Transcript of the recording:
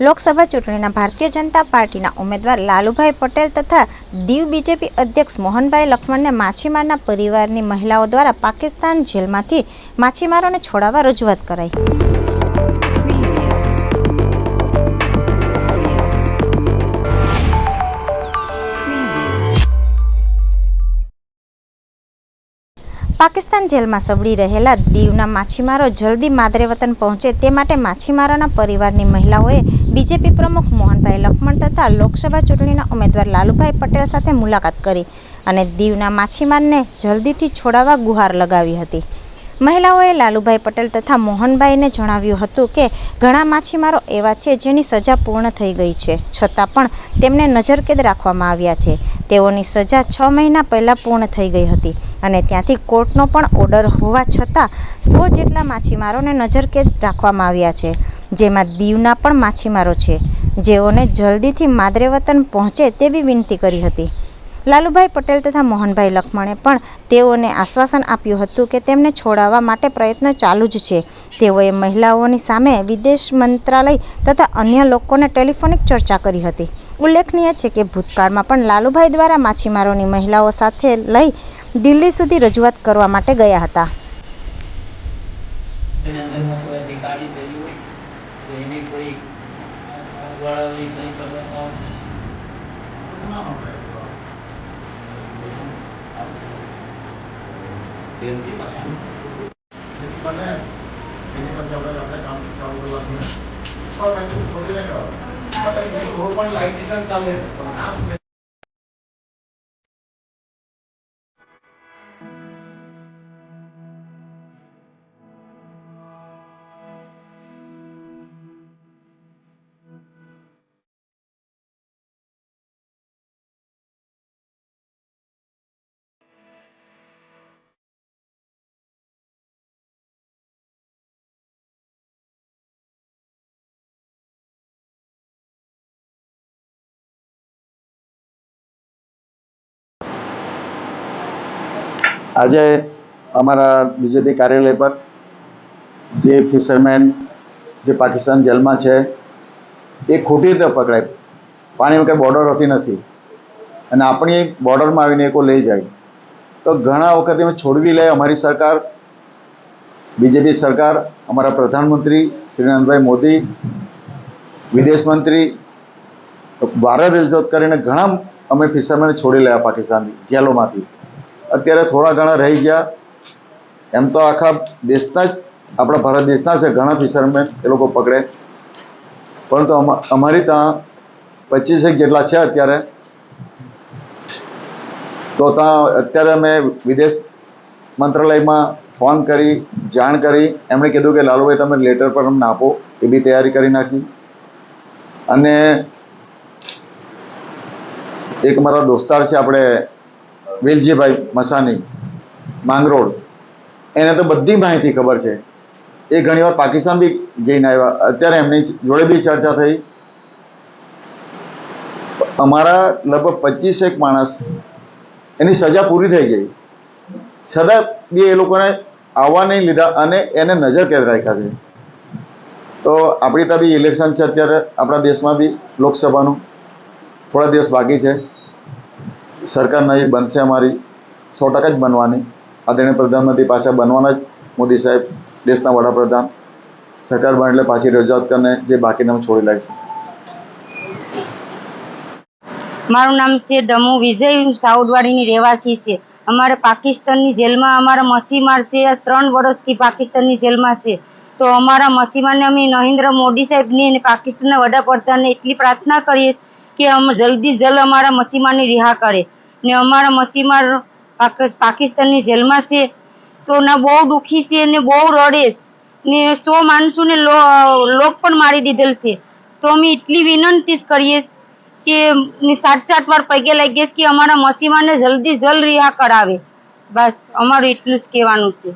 લોકસભા ચૂંટણીના ભારતીય જનતા પાર્ટીના ઉમેદવાર લાલુભાઈ પટેલ તથા દીવ બીજેપી અધ્યક્ષ મોહનભાઈ લખમણને માછીમારના પરિવારની મહિલાઓ દ્વારા પાકિસ્તાન જેલમાંથી માછીમારોને છોડાવવા રજૂઆત કરાઈ. પાકિસ્તાન જેલમાં સબડી રહેલા દીવના માછીમારો જલ્દી માદરે વતન પહોંચે તે માટે માછીમારોના પરિવારની મહિલાઓએ બીજેપી પ્રમુખ મોહનભાઈ લખમણ તથા લોકસભા ચૂંટણીના ઉમેદવાર લાલુભાઈ પટેલ સાથે મુલાકાત કરી અને દીવના માછીમારને જલ્દીથી છોડાવવા ગુહાર લગાવી હતી. મહિલાઓએ લાલુભાઈ પટેલ તથા મોહનભાઈને જણાવ્યું હતું કે, ઘણા માછીમારો એવા છે જેની સજા પૂર્ણ થઈ ગઈ છે, છતાં પણ તેમને નજરકેદ રાખવામાં આવ્યા છે. તેઓની સજા છ મહિના પહેલાં પૂર્ણ થઈ ગઈ હતી અને ત્યાંથી કોર્ટનો પણ ઓર્ડર હોવા છતાં સો જેટલા માછીમારોને નજરકેદ રાખવામાં આવ્યા છે. જેમાં દીવના પણ માછીમારો છે. જેઓને જલ્દીથી માદરે વતન પહોંચે તેવી વિનંતી કરી હતી. લાલુભાઈ પટેલ તથા મોહનભાઈ લખમણે પણ તેઓને આશ્વાસન આપ્યું હતું કે તેમને છોડાવવા માટે પ્રયત્ન ચાલુ જ છે. તેઓએ મહિલાઓની સામે વિદેશ મંત્રાલય તથા અન્ય લોકોને ટેલિફોનિક ચર્ચા કરી હતી. ઉલ્લેખનીય છે કે ભૂતકાળમાં પણ લાલુભાઈ દ્વારા માછીમારોની મહિલાઓ સાથે લઈ દિલ્હી સુધી રજૂઆત કરવા માટે ગયા હતા. એની કોઈ પાછું એની પાસે આપણે આપણે કામ ચાલુ કરવાનું થોડી પણ લાઈટ ડિઝાઇન ચાલે આજે અમારા બીજેપી કાર્યાલય પર જે ફિશરમેન જે પાકિસ્તાન જેલમાં છે, એ ખોટી રીતે પકડાય. પાણીમાં કંઈ બોર્ડર હોતી નથી. અને આપણી બોર્ડરમાં આવીને એક લઈ જાય. તો ઘણા વખત અમે છોડવી લે અમારી સરકાર, બીજેપી સરકાર, અમારા પ્રધાનમંત્રી શ્રી નરેન્દ્રભાઈ મોદી, વિદેશ મંત્રી ભારત રિઝોર્ટ કરીને ઘણા અમે ફિશરમેન છોડી લેવા પાકિસ્તાનની જેલોમાંથી. અત્યારે થોડા ઘણા રહી ગયા. એમ તો આખા દેશના જ, આપણા ભારત દેશના છે ઘણા ફિશરમેન એ લોકો પકડે. પરંતુ અમા- અમારી ત્યાં પચીસેક જેટલા છે અત્યારે. તો ત્યાં અત્યારે અમે વિદેશ મંત્રાલયમાં ફોન કરી, જાણ કરી. એમણે કીધું કે, લાલુભાઈ, તમે લેટર પર અમને આપો. એ બી તૈયારી કરી નાખી. અને એક મારા દોસ્તાર છે, આપણે વેલજીભાઈ મસાની, માંગરોળ. એને તો બધી માહિતી ખબર છે. એ ઘણીવાર પાકિસ્તાન બી જઈને આવ્યા. અત્યારે એમની જોડે બી ચર્ચા થઈ. અમારા લગભગ પચીસેક માણસ એની સજા પૂરી થઈ ગઈ. છતાં બી એ લોકોને આવવા નહીં લીધા અને એને નજર કેદ રાખ્યા છે. તો આપણી ત્યાં બી ઇલેક્શન છે અત્યારે. આપણા દેશમાં બી લોકસભાનું. થોડા દિવસ બાકી છે. સરકાર નહીં, બનશે અમારી. સો ટકા જ બનવાની. આદરણીય પ્રધાનમંત્રી પાછા બનવાના જ મોદી સાહેબ, દેશના વડાપ્રધાન. સરકાર બને એટલે પાછી રજૂઆત કરીને જે બાકીને છોડી લાવીશું. મારું નામ છે ડમુ વિજય સાઉદવાડીની રહેવાસી છે. અમારે પાકિસ્તાનની જેલમાં અમારા મસીમાર છે. ત્રણ વર્ષથી પાકિસ્તાનની જેલમાં છે. તો અમારા મસીમાને અમે નરેન્દ્ર મોદી સાહેબની અને પાકિસ્તાનના વડાપ્રધાનને એટલી પ્રાર્થના કરીએ કે અમે જલ્દી જલ્દ અમારા મસીમાને રિહા કરે. ને અમારા મસીમાર પાક- પાકિસ્તાનની જેલમાં છે. તો ના બહુ દુઃખી છે ને બહુ રડે. ને સો માણસોને લોક પણ મારી દીધેલ છે. તો અમે એટલી વિનંતી કરીએ કે સાત સાત વાર પગે ગઈશ કે અમારા મસીમાને જલ્દી જલ્દ રિહા કરાવે. બસ, અમારું એટલું જ કહેવાનું છે.